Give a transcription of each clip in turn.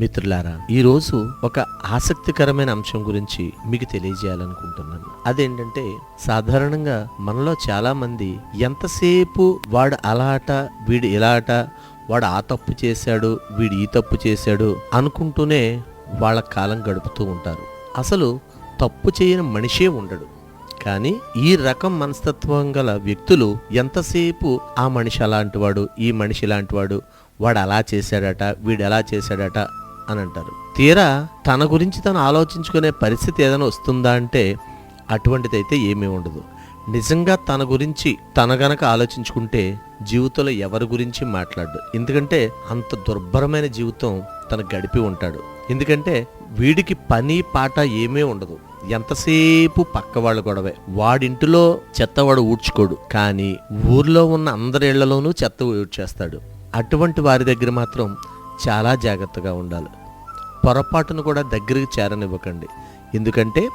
మిత్రులారా ఈరోజు ఒక ఆసక్తికరమైన అంశం గురించి మీకు తెలియజేయాలనుకుంటున్నాను. అదేంటంటే సాధారణంగా మనలో చాలా మంది ఎంతసేపు వాడు అలాట వీడు ఇలాట వాడు ఆ తప్పు చేశాడు వీడు ఈ తప్పు చేశాడు అనుకుంటూనే వాళ్ళ కాలం గడుపుతూ ఉంటారు. అసలు తప్పు చేయని మనిషే ఉండడు. కానీ ఈ రకం మనస్తత్వం గల వ్యక్తులు ఎంతసేపు ఆ మనిషి అలాంటివాడు ఈ మనిషి ఇలాంటివాడు వాడు అలా చేశాడట వీడు ఎలా చేశాడట అని అంటారు తీరా తన గురించి తను ఆలోచించుకునే పరిస్థితి ఏదైనా వస్తుందా అంటే అటువంటిదైతే ఏమీ ఉండదు. నిజంగా తన గురించి తన గనక ఆలోచించుకుంటే జీవితంలో ఎవరి గురించి మాట్లాడు. ఎందుకంటే అంత దుర్భరమైన జీవితం తను గడిపి ఉంటాడు. ఎందుకంటే వీడికి పని పాట ఏమీ ఉండదు. ఎంతసేపు పక్క వాళ్ళ గొడవే. వాడింటిలో చెత్త వాడు ఊడ్చుకోడు. కానీ ఊర్లో ఉన్న అందరి ఇళ్ళలోనూ చెత్త ఊడ్చేస్తాడు. అటువంటి వారి దగ్గర మాత్రం చాలా జాగ్రత్తగా ఉండాలి. పొరపాటును కూడా దగ్గరికి చేరనివ్వకండి. ఎందుకంటే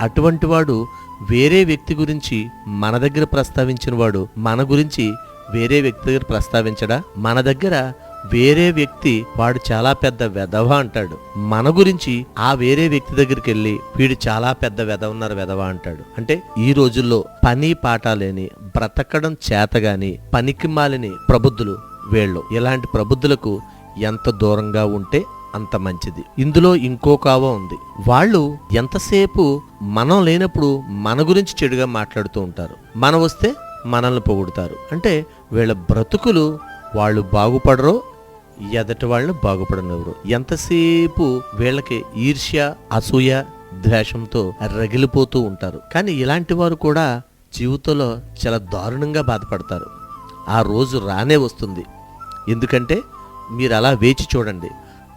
అటువంటి వాడు వేరే వ్యక్తి గురించి మన దగ్గర ప్రస్తావించిన వాడు మన గురించి వేరే వ్యక్తి దగ్గర ప్రస్తావించడా? మన దగ్గర వేరే వ్యక్తి వాడు చాలా పెద్ద వెధవ అంటాడు. మన గురించి ఆ వేరే వ్యక్తి దగ్గరికి వెళ్ళి వీడు చాలా పెద్ద వెధవన్నారు వెధవ అంటాడు. అంటే ఈ రోజుల్లో పని పాట లేని బ్రతకడం చేతగాని పనికి మాలిని ప్రబుద్ధులు వీళ్ళు. ఇలాంటి ప్రబుద్ధులకు ఎంత దూరంగా ఉంటే అంత మంచిది. ఇందులో ఇంకో కావ ఉంది. వాళ్ళు ఎంతసేపు మనం లేనప్పుడు మన గురించి చెడుగా మాట్లాడుతూ ఉంటారు. మనం వస్తే మనల్ని పొగుడుతారు. అంటే వీళ్ళ బ్రతుకులు వాళ్ళు బాగుపడరో ఎదటి వాళ్ళని బాగుపడనివ్వరు. ఎంతసేపు వీళ్ళకి ఈర్ష్య అసూయ ద్వేషంతో రగిలిపోతూ ఉంటారు. కానీ ఇలాంటి వారు కూడా జీవితంలో చాలా దారుణంగా బాధపడతారు. ఆ రోజు రానే వస్తుంది. ఎందుకంటే మీరు అలా వేచి చూడండి.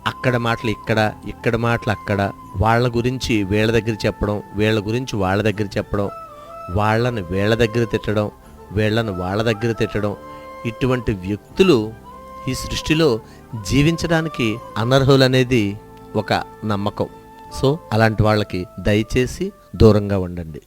అక్కడ మాటలు ఇక్కడ ఇక్కడ మాటలు అక్కడ వాళ్ళ గురించి వీళ్ళ దగ్గర చెప్పడం వీళ్ళ గురించి వాళ్ళ దగ్గర చెప్పడం వాళ్ళని వీళ్ళ దగ్గర తిట్టడం వీళ్ళని వాళ్ళ దగ్గర తిట్టడం ఇటువంటి వ్యక్తులు ఈ సృష్టిలో జీవించడానికి అనర్హులనేది ఒక నమ్మకం. సో అలాంటి వాళ్ళకి దయచేసి దూరంగా ఉండండి.